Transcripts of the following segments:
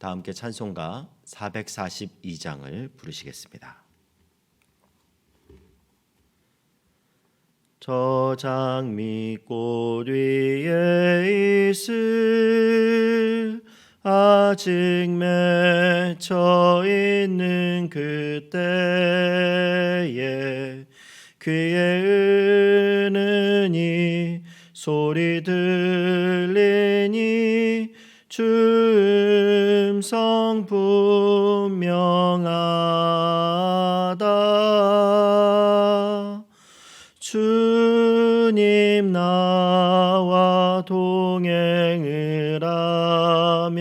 다 함께 찬송가 442장을 부르시겠습니다. 저 장미꽃 위에 있을 아직 맺혀 있는 그때에 그의 은은히 소리 들리니 주 분명하다. 주님 나와 동행을 하면서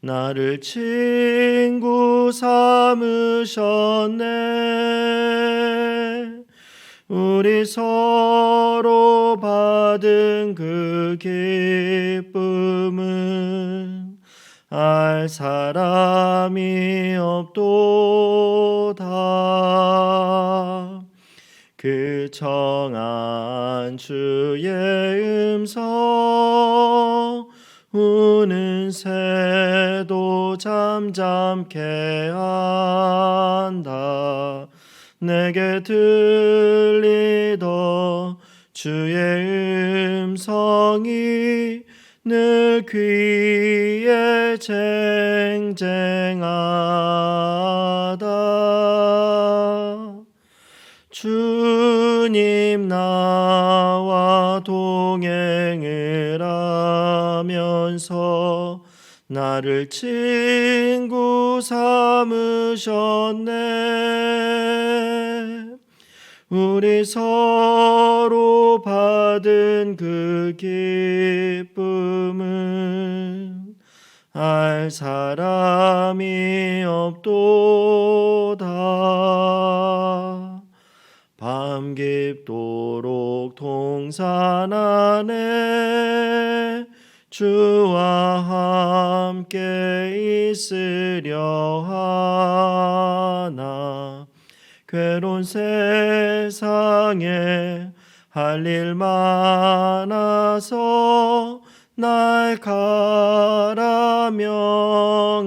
나를 친구 삼으셨네. 우리 서로 받은 그 기쁨은 알 사람이 없도다. 그 청한 주의 음성 우는 새도 잠잠케 한다. 내게 들리던 주의 음성이 늘 귀에 쟁쟁하다. 주님 나와 동행을 하면서 나를 친구 삼으셨네. 우리 서로 받은 그 기쁨은 알 사람이 없도다. 밤 깊도록 동산 안에 주와 함께 있으려 하나. 괴로운 세상에 할 일 많아서 날 가라 명하신다.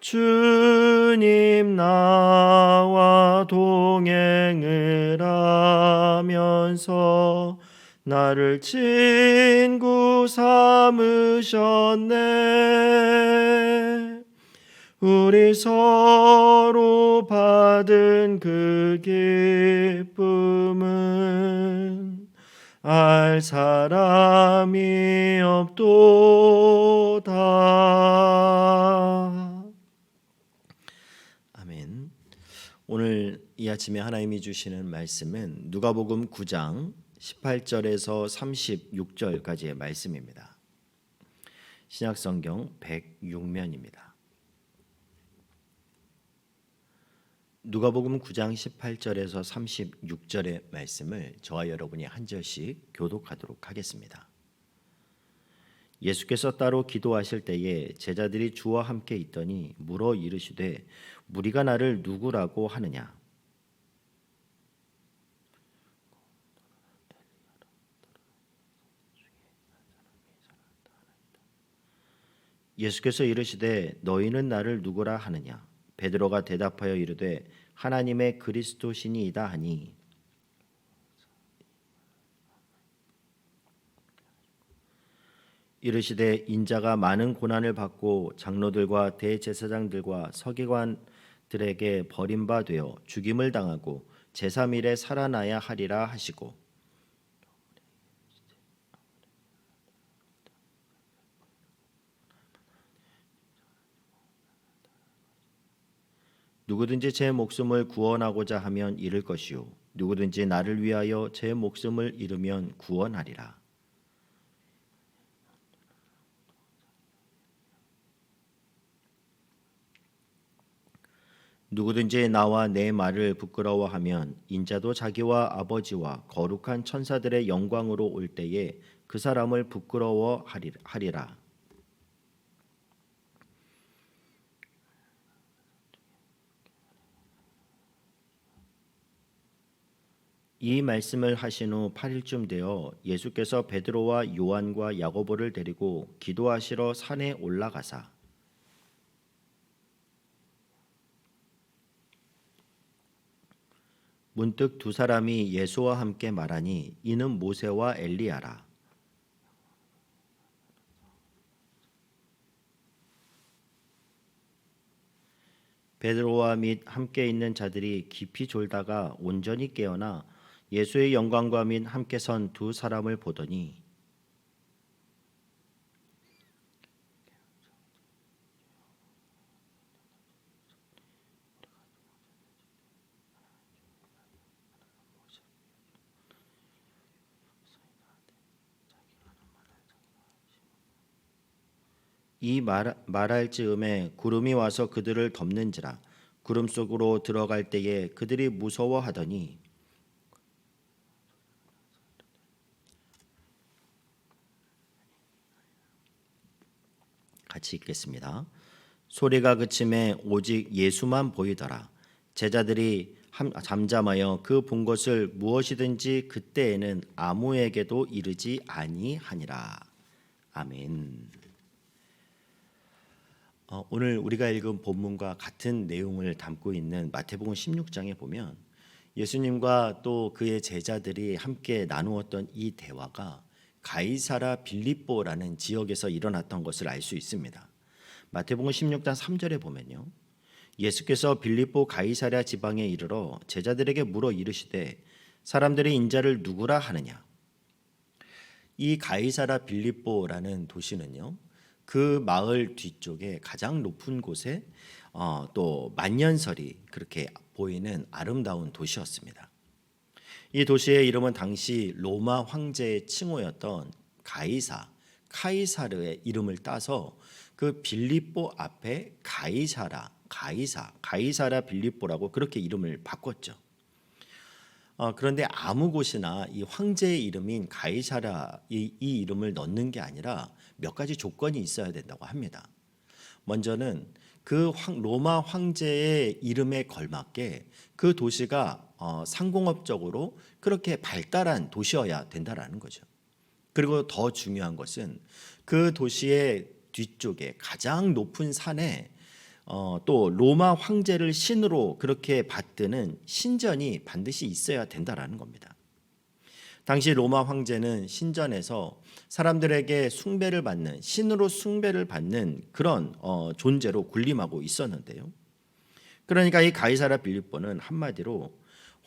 주님 나와 동행을 하면서 나를 친구 삼으셨네 우리 서로 받은 그 기쁨은 알 사람이 없도다 아멘. 오늘 이 아침에 하나님이 주시는 말씀은 누가복음 9장 18절에서 36절까지의 말씀입니다. 신약 성경 106면입니다. 누가복음 9장 18절에서 36절의 말씀을 저와 여러분이 한 절씩 교독하도록 하겠습니다. 예수께서 따로 기도하실 때에 제자들이 주와 함께 있더니 물어 이르시되 무리가 나를 누구라고 하느냐 예수께서 이르시되 너희는 나를 누구라 하느냐 베드로가 대답하여 이르되 하나님의 그리스도시니이다 하니. 이르시되 인자가 많은 고난을 받고 장로들과 대제사장들과 서기관들에게 버림바 되어 죽임을 당하고 제3일에 살아나야 하리라 하시고 누구든지 제 목숨을 구원하고자 하면 잃을 것이요 누구든지 나를 위하여 제 목숨을 잃으면 구원하리라. 누구든지 나와 내 말을 부끄러워하면 인자도 자기와 아버지와 거룩한 천사들의 영광으로 올 때에 그 사람을 부끄러워하리라. 이 말씀을 하신 후 8일쯤 되어 예수께서 베드로와 요한과 야고보를 데리고 기도하시러 산에 올라가사. 문득 두 사람이 예수와 함께 말하니 이는 모세와 엘리야라. 베드로와 및 함께 있는 자들이 깊이 졸다가 온전히 깨어나 예수의 영광과 및 함께 선 두 사람을 보더니 이 말, 말할 즈음에 구름이 와서 그들을 덮는지라 구름 속으로 들어갈 때에 그들이 무서워하더니 같이 읽겠습니다. 소리가 그침에 오직 예수만 보이더라. 제자들이 함- 잠잠하여 그 본 것을 무엇이든지 그때에는 아무에게도 이르지 아니하니라. 아멘. 어, 오늘 우리가 읽은 본문과 같은 내용을 담고 있는 마태복음 16장에 보면 예수님과 또 그의 제자들이 함께 나누었던 이 대화가 가이사라 빌립보라는 지역에서 일어났던 것을 알 수 있습니다. 마태복음 16장 3절에 보면요. 예수께서 빌립보 가이사랴 지방에 이르러 제자들에게 물어 이르시되 사람들이 인자를 누구라 하느냐 이 가이사라 빌립보라는 도시는요. 그 마을 뒤쪽에 가장 높은 곳에 어, 또 만년설이 그렇게 보이는 아름다운 도시였습니다. 이 도시의 이름은 당시 로마 황제의 칭호였던 가이사, 카이사르의 이름을 따서 그 빌립보 앞에 가이사라, 가이사, 가이사라 빌립보라고 그렇게 이름을 바꿨죠. 어, 그런데 아무 곳이나 이 황제의 이름인 가이사라 이, 이 이름을 넣는 게 아니라 몇 가지 조건이 있어야 된다고 합니다. 먼저는 그 황, 로마 황제의 이름에 걸맞게 그 도시가 어, 상공업적으로 그렇게 발달한 도시여야 된다라는 거죠. 그리고 더 중요한 것은 그 도시의 뒤쪽에 가장 높은 산에 어, 또 로마 황제를 신으로 그렇게 받드는 신전이 반드시 있어야 된다라는 겁니다. 당시 로마 황제는 신전에서 사람들에게 숭배를 받는 신으로 숭배를 받는 그런 어, 존재로 군림하고 있었는데요. 그러니까 이 가이사라 빌립보는 한마디로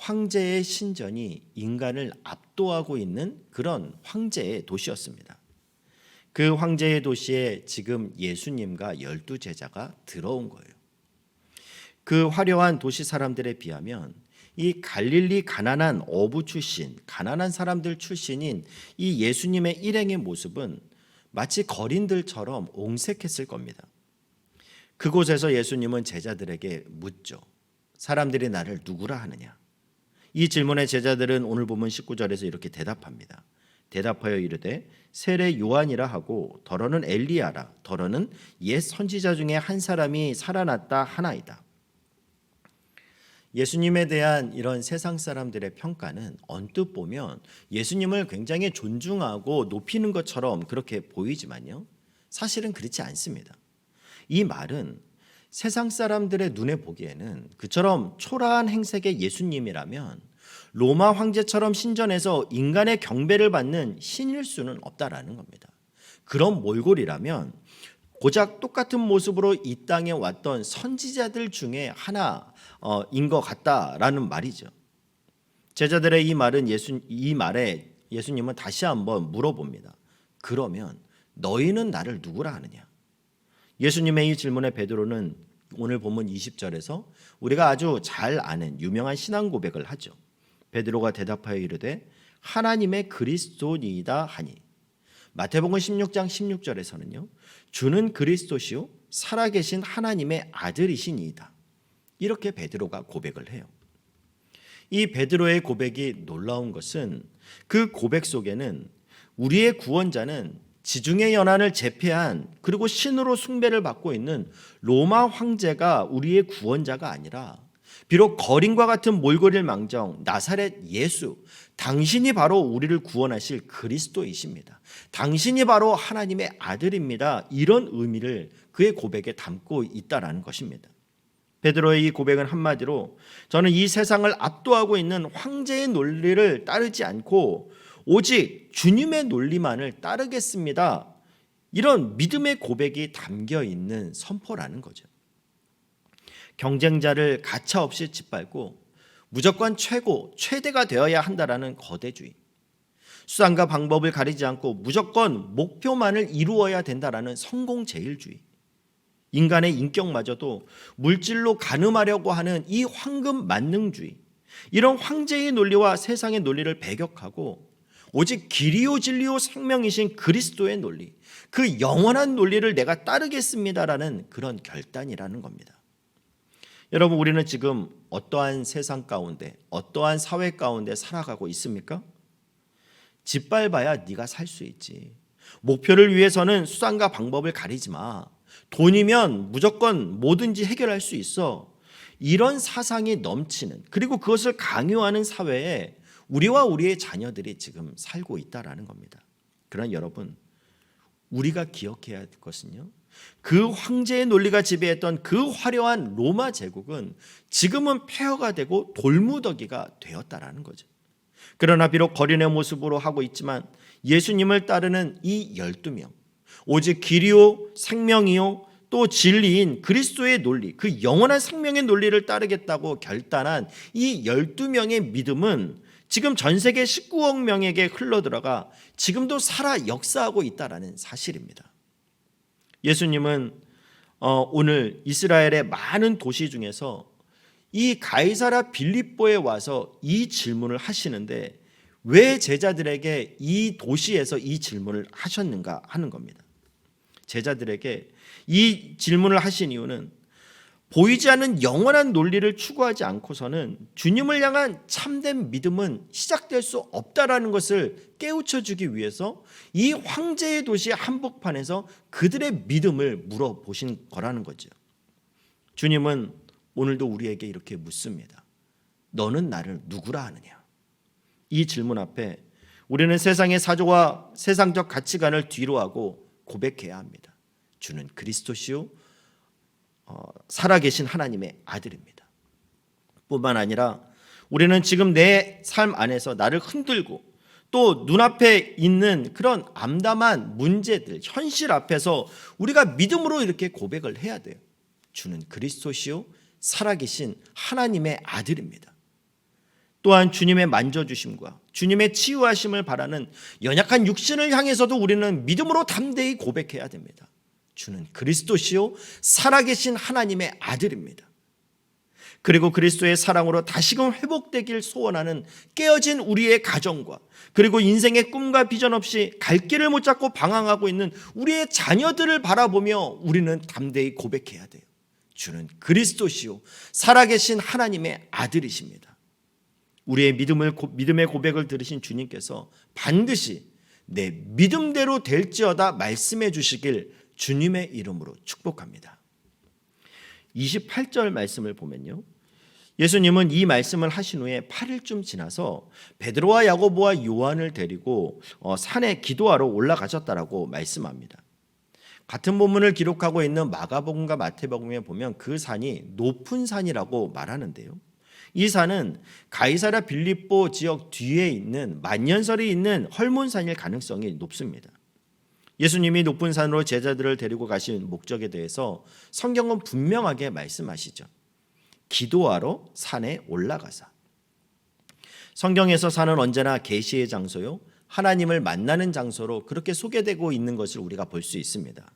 황제의 신전이 인간을 압도하고 있는 그런 황제의 도시였습니다. 그 황제의 도시에 지금 예수님과 열두 제자가 들어온 거예요. 그 화려한 도시 사람들에 비하면 이 갈릴리 가난한 어부 출신, 가난한 사람들 출신인 이 예수님의 일행의 모습은 마치 거린들처럼 옹색했을 겁니다. 그곳에서 예수님은 제자들에게 묻죠. 사람들이 나를 누구라 하느냐? 이 질문에 제자들은 오늘 보면 19절에서 이렇게 대답합니다. 대답하여 이르되 세례 요한이라 하고 더러는 엘리야라 더러는 옛 선지자 중에 한 사람이 살아났다 하나이다. 예수님에 대한 이런 세상 사람들의 평가는 언뜻 보면 예수님을 굉장히 존중하고 높이는 것처럼 그렇게 보이지만요. 사실은 그렇지 않습니다. 이 말은 세상 사람들의 눈에 보기에는 그처럼 초라한 행색의 예수님이라면 로마 황제처럼 신전에서 인간의 경배를 받는 신일 수는 없다라는 겁니다. 그런 몰골이라면 고작 똑같은 모습으로 이 땅에 왔던 선지자들 중에 하나인 것 같다라는 말이죠. 제자들의 이 말은 예수 이 말에 예수님은 다시 한번 물어봅니다. 그러면 너희는 나를 누구라 하느냐? 예수님의 이 질문에 베드로는 오늘 본문 20절에서 우리가 아주 잘 아는 유명한 신앙 고백을 하죠. 베드로가 대답하여 이르되 하나님의 그리스도니이다 하니 마태복음 16장 16절에서는요. 주는 그리스도시요 살아계신 하나님의 아들이시니이다. 이렇게 베드로가 고백을 해요. 이 베드로의 고백이 놀라운 것은 그 고백 속에는 우리의 구원자는 지중해 연안을 제패한 그리고 신으로 숭배를 받고 있는 로마 황제가 우리의 구원자가 아니라 비록 거린과 같은 몰골일 망정 나사렛 예수 당신이 바로 우리를 구원하실 그리스도이십니다. 당신이 바로 하나님의 아들입니다. 이런 의미를 그의 고백에 담고 있다라는 것입니다. 베드로의 이 고백은 한마디로 저는 이 세상을 압도하고 있는 황제의 논리를 따르지 않고 오직 주님의 논리만을 따르겠습니다. 이런 믿음의 고백이 담겨 있는 선포라는 거죠. 경쟁자를 가차 없이 짓밟고 무조건 최고, 최대가 되어야 한다라는 거대주의. 수단과 방법을 가리지 않고 무조건 목표만을 이루어야 된다라는 성공 제일주의. 인간의 인격마저도 물질로 가늠하려고 하는 이 황금 만능주의. 이런 황제의 논리와 세상의 논리를 배격하고 오직 길이요 진리요 생명이신 그리스도의 논리, 그 영원한 논리를 내가 따르겠습니다라는 그런 결단이라는 겁니다. 여러분 우리는 지금 어떠한 세상 가운데 어떠한 사회 가운데 살아가고 있습니까? 짓밟아야 네가 살 수 있지. 목표를 위해서는 수단과 방법을 가리지 마. 돈이면 무조건 뭐든지 해결할 수 있어. 이런 사상이 넘치는 그리고 그것을 강요하는 사회에 우리와 우리의 자녀들이 지금 살고 있다라는 겁니다. 그러나 여러분 우리가 기억해야 할 것은요. 그 황제의 논리가 지배했던 그 화려한 로마 제국은 지금은 폐허가 되고 돌무더기가 되었다라는 거죠. 그러나 비록 거린의 모습으로 하고 있지만 예수님을 따르는 이 12명 오직 길이요 생명이요 또 진리인 그리스도의 논리 그 영원한 생명의 논리를 따르겠다고 결단한 이 12명의 믿음은 지금 전 세계 19억 명에게 흘러들어가 지금도 살아 역사하고 있다라는 사실입니다. 예수님은 어, 오늘 이스라엘의 많은 도시 중에서 이 가이사라 빌립보에 와서 이 질문을 하시는데 왜 제자들에게 이 도시에서 이 질문을 하셨는가 하는 겁니다. 제자들에게 이 질문을 하신 이유는 보이지 않는 영원한 논리를 추구하지 않고서는 주님을 향한 참된 믿음은 시작될 수 없다라는 것을 깨우쳐 주기 위해서 이 황제의 도시 한복판에서 그들의 믿음을 물어보신 거라는 거죠. 주님은 오늘도 우리에게 이렇게 묻습니다. 너는 나를 누구라 하느냐? 이 질문 앞에 우리는 세상의 사조와 세상적 가치관을 뒤로하고 고백해야 합니다. 주는 그리스도시요 어, 살아계신 하나님의 아들입니다. 뿐만 아니라 우리는 지금 내 삶 안에서 나를 흔들고 또 눈앞에 있는 그런 암담한 문제들, 현실 앞에서 우리가 믿음으로 이렇게 고백을 해야 돼요. 주는 그리스도시요 살아계신 하나님의 아들입니다. 또한 주님의 만져주심과 주님의 치유하심을 바라는 연약한 육신을 향해서도 우리는 믿음으로 담대히 고백해야 됩니다. 주는 그리스도시요 살아계신 하나님의 아들입니다. 그리고 그리스도의 사랑으로 다시금 회복되길 소원하는 깨어진 우리의 가정과 그리고 인생의 꿈과 비전 없이 갈 길을 못 잡고 방황하고 있는 우리의 자녀들을 바라보며 우리는 담대히 고백해야 돼요. 주는 그리스도시요 살아계신 하나님의 아들이십니다. 우리의 믿음을 믿음의 고백을 들으신 주님께서 반드시 내 믿음대로 될지어다 말씀해 주시길 주님의 이름으로 축복합니다. 28절 말씀을 보면요. 예수님은 이 말씀을 하신 후에 8일쯤 지나서 베드로와 야고보와 요한을 데리고 어, 산에 기도하러 올라가셨다라고 말씀합니다. 같은 본문을 기록하고 있는 마가복음과 마태복음에 보면 그 산이 높은 산이라고 말하는데요. 이 산은 가이사라 빌립보 지역 뒤에 있는 만년설이 있는 헐몬산일 가능성이 높습니다. 예수님이 높은 산으로 제자들을 데리고 가신 목적에 대해서 성경은 분명하게 말씀하시죠. 기도하러 산에 올라가사. 성경에서 산은 언제나 계시의 장소요. 하나님을 만나는 장소로 그렇게 소개되고 있는 것을 우리가 볼 수 있습니다.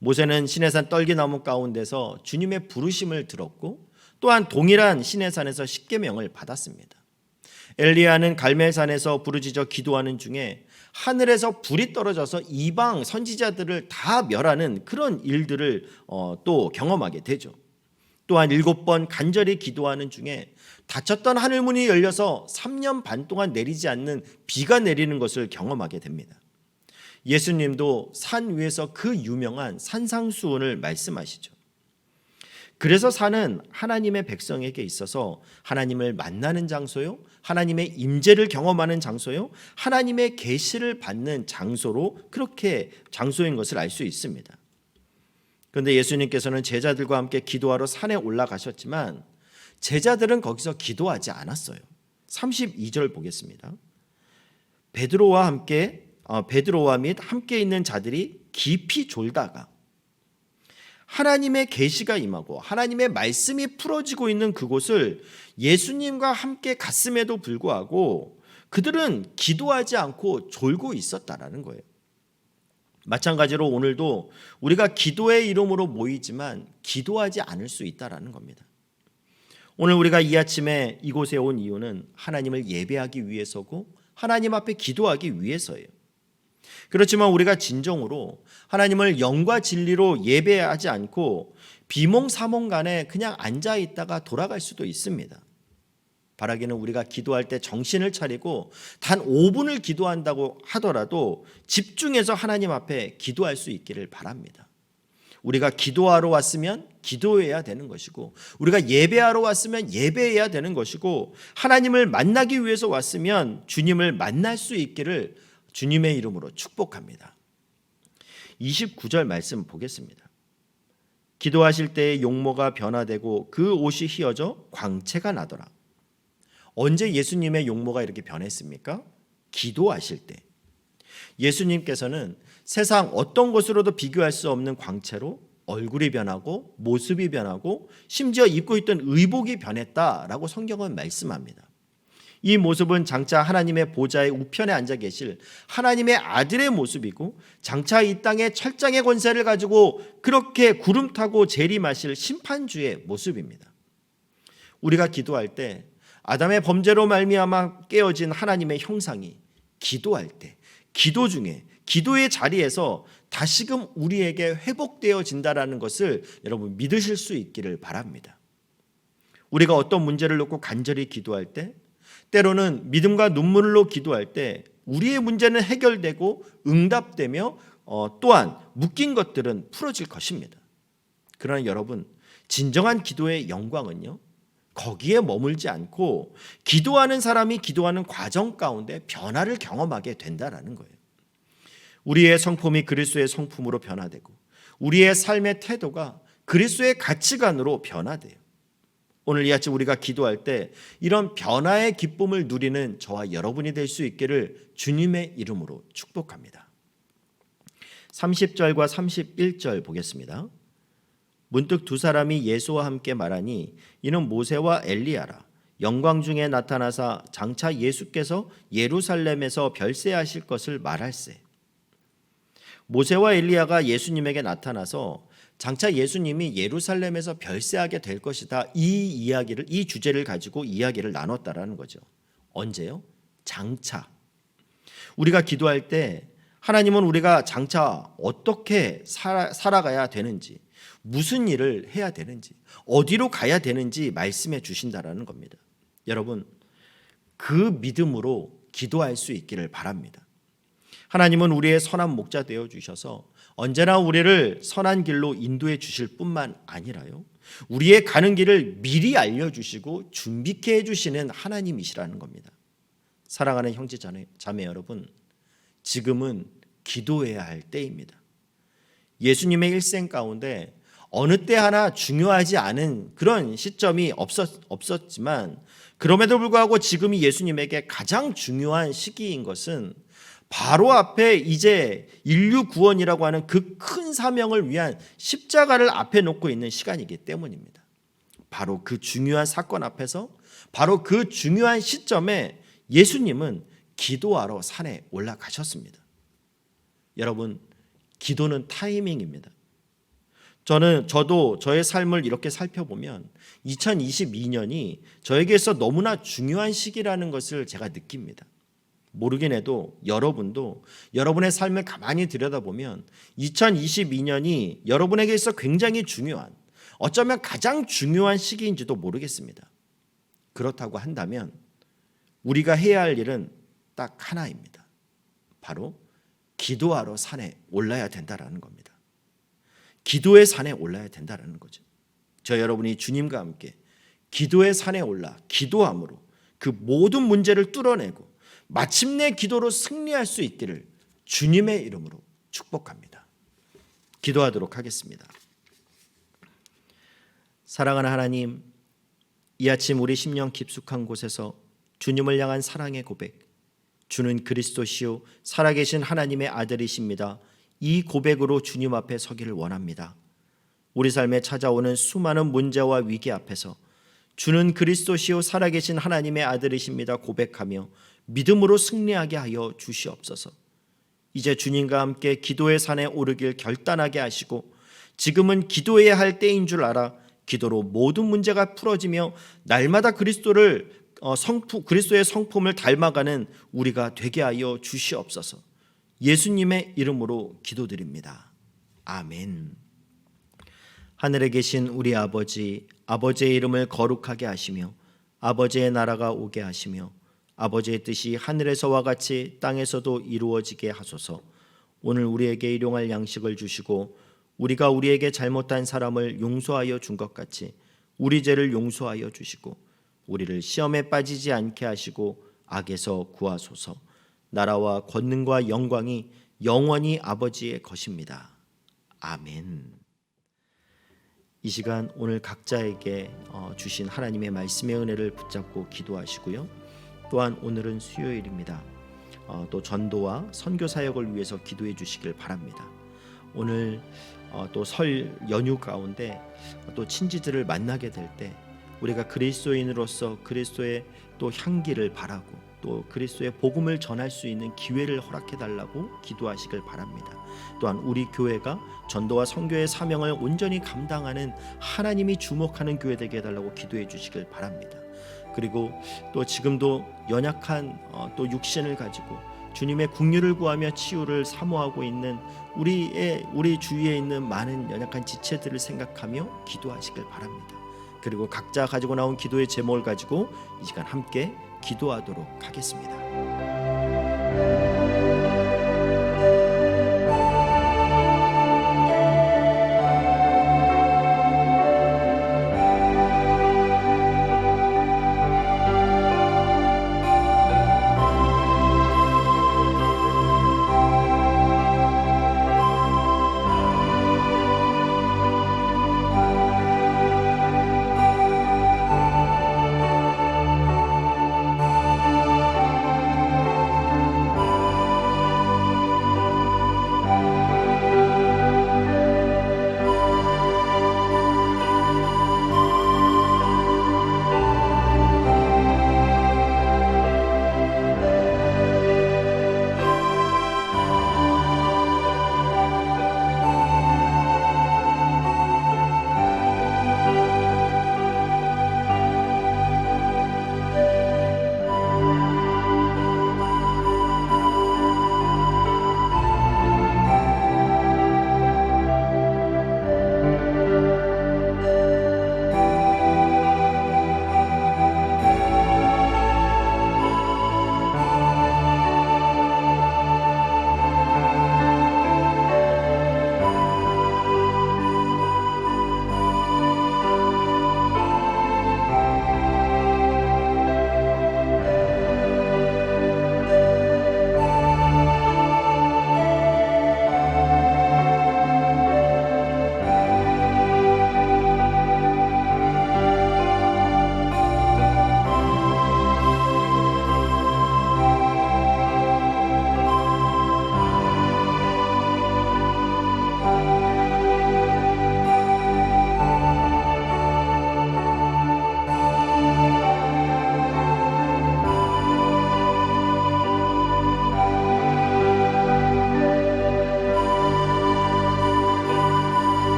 모세는 시내산 떨기나무 가운데서 주님의 부르심을 들었고 또한 동일한 시내산에서 십계명을 받았습니다. 엘리야는 갈멜산에서 부르짖어 기도하는 중에 하늘에서 불이 떨어져서 이방 선지자들을 다 멸하는 그런 일들을 어, 또 경험하게 되죠. 또한 일곱 번 간절히 기도하는 중에 닫혔던 하늘문이 열려서 3년 반 동안 내리지 않는 비가 내리는 것을 경험하게 됩니다. 예수님도 산 위에서 그 유명한 산상수훈을 말씀하시죠. 그래서 산은 하나님의 백성에게 있어서 하나님을 만나는 장소요, 하나님의 임재를 경험하는 장소요, 하나님의 계시를 받는 장소로 그렇게 장소인 것을 알 수 있습니다. 그런데 예수님께서는 제자들과 함께 기도하러 산에 올라가셨지만 제자들은 거기서 기도하지 않았어요. 32절 보겠습니다. 베드로와 함께 어, 베드로와 및 함께 있는 자들이 깊이 졸다가 하나님의 계시가 임하고 하나님의 말씀이 풀어지고 있는 그곳을 예수님과 함께 갔음에도 불구하고 그들은 기도하지 않고 졸고 있었다라는 거예요. 마찬가지로 오늘도 우리가 기도의 이름으로 모이지만 기도하지 않을 수 있다라는 겁니다. 오늘 우리가 이 아침에 이곳에 온 이유는 하나님을 예배하기 위해서고 하나님 앞에 기도하기 위해서예요. 그렇지만 우리가 진정으로 하나님을 영과 진리로 예배하지 않고 비몽사몽 간에 그냥 앉아 있다가 돌아갈 수도 있습니다. 바라기는 우리가 기도할 때 정신을 차리고 단 5분을 기도한다고 하더라도 집중해서 하나님 앞에 기도할 수 있기를 바랍니다. 우리가 기도하러 왔으면 기도해야 되는 것이고 우리가 예배하러 왔으면 예배해야 되는 것이고 하나님을 만나기 위해서 왔으면 주님을 만날 수 있기를 주님의 이름으로 축복합니다. 29절 말씀 보겠습니다. 기도하실 때에 용모가 변화되고 그 옷이 휘어져 광채가 나더라. 언제 예수님의 용모가 이렇게 변했습니까? 기도하실 때. 예수님께서는 세상 어떤 것으로도 비교할 수 없는 광채로 얼굴이 변하고 모습이 변하고 심지어 입고 있던 의복이 변했다라고 성경은 말씀합니다. 이 모습은 장차 하나님의 보좌의 우편에 앉아 계실 하나님의 아들의 모습이고 장차 이 땅의 철장의 권세를 가지고 그렇게 구름 타고 재림하실 심판주의 모습입니다. 우리가 기도할 때 아담의 범죄로 말미암아 깨어진 하나님의 형상이 기도할 때 기도 중에 기도의 자리에서 다시금 우리에게 회복되어진다라는 것을 여러분 믿으실 수 있기를 바랍니다. 우리가 어떤 문제를 놓고 간절히 기도할 때 때로는 믿음과 눈물로 기도할 때 우리의 문제는 해결되고 응답되며 어, 또한 묶인 것들은 풀어질 것입니다. 그러나 여러분 진정한 기도의 영광은요 거기에 머물지 않고 기도하는 사람이 기도하는 과정 가운데 변화를 경험하게 된다라는 거예요. 우리의 성품이 그리스도의 성품으로 변화되고 우리의 삶의 태도가 그리스도의 가치관으로 변화돼요. 오늘 이 아침 우리가 기도할 때 이런 변화의 기쁨을 누리는 저와 여러분이 될 수 있기를 주님의 이름으로 축복합니다. 30절과 31절 보겠습니다. 문득 두 사람이 예수와 함께 말하니 이는 모세와 엘리야라 영광 중에 나타나사 장차 예수께서 예루살렘에서 별세하실 것을 말할세. 모세와 엘리야가 예수님에게 나타나서 장차 예수님이 예루살렘에서 별세하게 될 것이다. 이 이야기를 이 주제를 가지고 이야기를 나눴다라는 거죠. 언제요? 장차. 우리가 기도할 때 하나님은 우리가 장차 어떻게 살아, 살아가야 되는지, 무슨 일을 해야 되는지, 어디로 가야 되는지 말씀해 주신다라는 겁니다. 여러분, 그 믿음으로 기도할 수 있기를 바랍니다. 하나님은 우리의 선한 목자 되어 주셔서 언제나 우리를 선한 길로 인도해 주실 뿐만 아니라요. 우리의 가는 길을 미리 알려 주시고 준비케 해 주시는 하나님이시라는 겁니다. 사랑하는 형제 자매, 자매 여러분, 지금은 기도해야 할 때입니다. 예수님의 일생 가운데 어느 때 하나 중요하지 않은 그런 시점이 없었, 없었지만 그럼에도 불구하고 지금이 예수님에게 가장 중요한 시기인 것은 바로 앞에 이제 인류 구원이라고 하는 그 큰 사명을 위한 십자가를 앞에 놓고 있는 시간이기 때문입니다. 바로 그 중요한 사건 앞에서 바로 그 중요한 시점에 예수님은 기도하러 산에 올라가셨습니다. 여러분, 기도는 타이밍입니다. 저는 저도 저의 삶을 이렇게 살펴보면 2022년이 저에게서 너무나 중요한 시기라는 것을 제가 느낍니다. 모르긴 해도 여러분도 여러분의 삶을 가만히 들여다보면 2022년이 여러분에게 있어 굉장히 중요한 어쩌면 가장 중요한 시기인지도 모르겠습니다. 그렇다고 한다면 우리가 해야 할 일은 딱 하나입니다. 바로 기도하러 산에 올라야 된다라는 겁니다. 기도의 산에 올라야 된다라는 거죠. 저 여러분이 주님과 함께 기도의 산에 올라 기도함으로 그 모든 문제를 뚫어내고 마침내 기도로 승리할 수 있기를 주님의 이름으로 축복합니다. 기도하도록 하겠습니다. 사랑하는 하나님, 이 아침 우리 심령 깊숙한 곳에서 주님을 향한 사랑의 고백, 주는 그리스도시요 살아계신 하나님의 아들이십니다. 이 고백으로 주님 앞에 서기를 원합니다. 우리 삶에 찾아오는 수많은 문제와 위기 앞에서 주는 그리스도시요 살아계신 하나님의 아들이십니다. 고백하며 믿음으로 승리하게 하여 주시옵소서. 이제 주님과 함께 기도의 산에 오르길 결단하게 하시고 지금은 기도해야 할 때인 줄 알아 기도로 모든 문제가 풀어지며 날마다 그리스도를 어, 성품 그리스도의 성품을 닮아가는 우리가 되게 하여 주시옵소서. 예수님의 이름으로 기도드립니다. 아멘. 하늘에 계신 우리 아버지, 아버지의 이름을 거룩하게 하시며 아버지의 나라가 오게 하시며 아버지의 뜻이 하늘에서와 같이 땅에서도 이루어지게 하소서. 오늘 우리에게 일용할 양식을 주시고 우리가 우리에게 잘못한 사람을 용서하여 준 것 같이 우리 죄를 용서하여 주시고 우리를 시험에 빠지지 않게 하시고 악에서 구하소서. 나라와 권능과 영광이 영원히 아버지의 것입니다. 아멘. 이 시간 오늘 각자에게 어, 주신 하나님의 말씀의 은혜를 붙잡고 기도하시고요. 또한 오늘은 수요일입니다. 어, 또 전도와 선교 사역을 위해서 기도해 주시길 바랍니다. 오늘 어, 또설 연휴 가운데 또 친지들을 만나게 될 때 우리가 그리스도인으로서 그리스도의 또 향기를 바라고 또 그리스도의 복음을 전할 수 있는 기회를 허락해 달라고 기도하시길 바랍니다. 또한 우리 교회가 전도와 선교의 사명을 온전히 감당하는 하나님이 주목하는 교회 되게 해 달라고 기도해 주시길 바랍니다. 그리고 또 지금도 연약한 어, 또 육신을 가지고 주님의 국류를 구하며 치유를 사모하고 있는 우리의 우리 주위에 있는 많은 연약한 지체들을 생각하며 기도하시길 바랍니다. 그리고 각자 가지고 나온 기도의 제목을 가지고 이 시간 함께 기도하도록 하겠습니다.